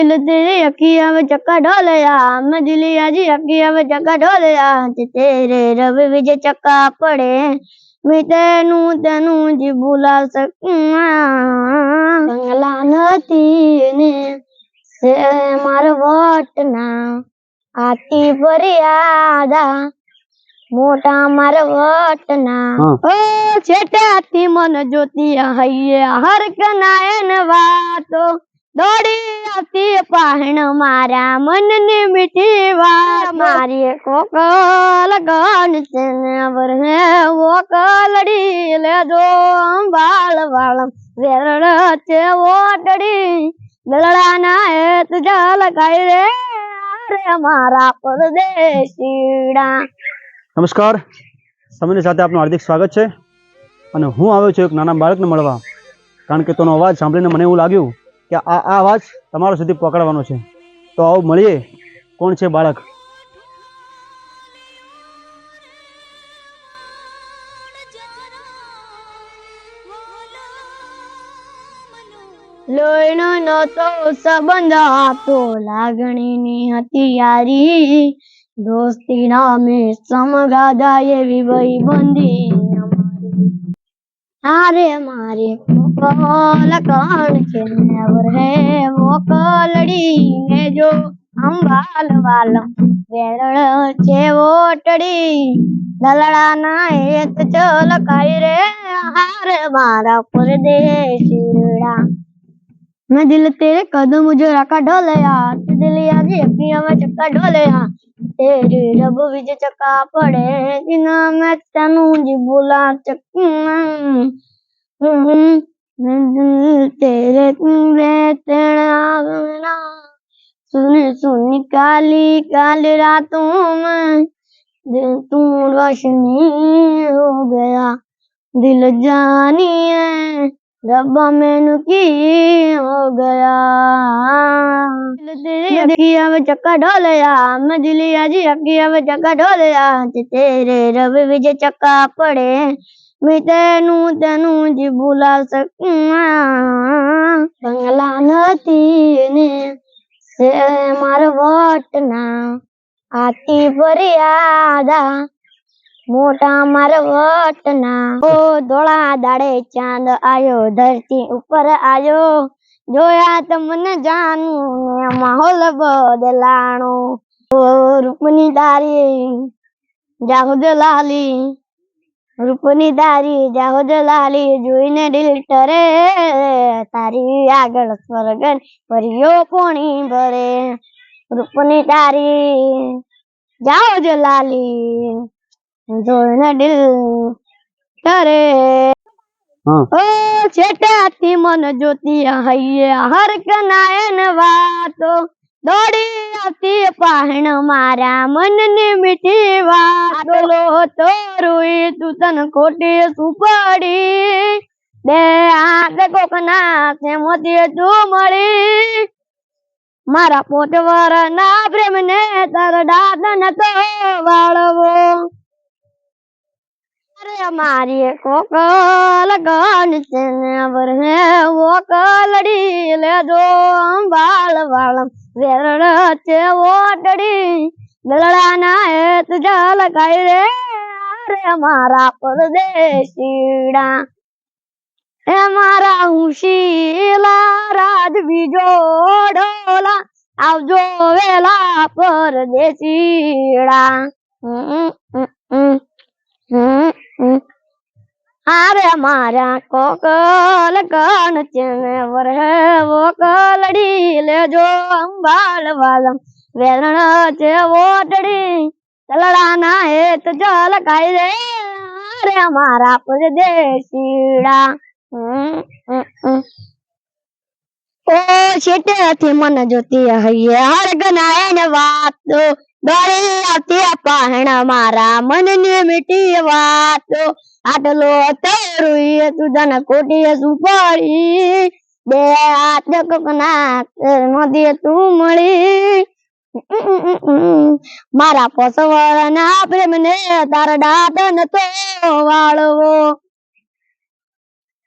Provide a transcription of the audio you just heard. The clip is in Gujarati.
दिल तेरे अखियां में चक्का ढोलया मैं दिली आजी अखियां में चक्का ढोलया ते तेरे रवि विजय चक्का पड़े मैं तेनू तेनू जी भूला सकूं બંગલા નથી ને સે માર વટના આતી ફરિયાદા મોટા માર વટના હા. ઓ છેટાથી મન જોતી હૈયે હર કનાયન વાતો દોડી આવતી પાહણ મારા મનની મીઠી વાત મારી કોકલ ગણ છે વર હે ઓકલડી લેજો અંબાળ વાળમ વેરળ છે ઓટડી. દલડાના એ તુજા કઈ રે રે મારા પરદેશીડા નમસ્કાર. સમયની સાથે આપનું હાર્દિક સ્વાગત છે. અને હું આવ્યો છું એક નાના બાળકને મળવા. કારણ કે તેનો અવાજ સાંભળીને મને એવું લાગ્યું કે આ આ અવાજ તમારા સુધી પકડવાનો છે. તો આવો મળીએ. કોણ છે બાળક? લોહીનો નહોતો સંબંધ આપતો. લાગણીની હતી યારી દોસ્તી નામે સમગાદા એવી વહી બંધી અમારી હારે મારે મોકલ કણ છે વરહે મોકલડીને જો અંબાલ વાલમ વેરણ છે ઓટડી દલડા ના હેત ચલ કાઈ રે હાર મારા પરદેશીડા મેં દિલ તેરે કદમ જો રાખા ઢોલયા, તે દિલ આજે અખિયામાં ચક્કા ઢોલયા. તેરે રબ વિજ ચક્કા પડે દિના મેં તનું જી બોલા ચક્કા तेरे तुमे तेरा सुन सुन काली काली रातों में दिल तू रोशनी हो गया दिल जानिए रब्बा मैनू की हो गया दिल तेरे अखियां में चक्का ढोलया मैं दिली आजी अखियां में चक्का ढोलया ते तेरे रवि विजय चक्का पड़े મેં તેનું તેનું જ ભૂલાશે બંગલા નથી ને છે મારા વટના. આતી ફરિયાદા, મોટા મારા વટના. ઓ ધોળા દાડે ચાંદ આવ્યો ધરતી ઉપર આવ્યો જોયા તમને જાનું માહોલ બદલાણો. રૂપની તારી જાગજ લાલી. રૂપની દારી જાહુદ લાલી જોઈને દિલ ટરે. તારી આગળ સ્વર્ગ પરિયો પોણી ભરે. રૂપની દારી જાહુદ લાલી જોઈને દિલ ટરે. ઓ છેટાથી મન જોતી હૈયે હર કનાયન વાતો. દોડી આવતી પાહણ મારા મનની મીઠી વાત લો તો રૂઈ તું તન ખોટી સુપડી. બે આંખ કોકના છે મોતી તું મળી. મારા પોટવર ના પ્રેમ ને તાર દાદન તો વાળવો. અરે મારી કોકલ ગણ છે વર હે ઓકલડી લેજો અંબાળ વાળમ વેરડ છે ઓટડી દલડાના એ તુજા લગાઈ રે અરે મારા પરદેશીડા એ મારા હુશીલા રાજ બીજો ઢોલા. આવજો વેલા પરદેશીડા હમ, હમ, હમ. હમ, હમ. મારા કોકલ કણ ચને વરહે વોકલડી લેજો અંબાળ વાલમ. વેરણ છે ઓટડી તલડાના હેત જલ કાઈ રે. અરે મારા પરદેશીડા. ઓ છેટેથી મન જોતી હૈયે હરગના એને વાતો. દોરી આવતી પાહણ મારા મનની મીઠી વાતો. આટલો તરુઈ તું ખોટી સુપાળી બે હાથ કોકના નદીએ તું મળી. મારા પસવળ ના પ્રેમ ને તારા દાદન તો વાળવો.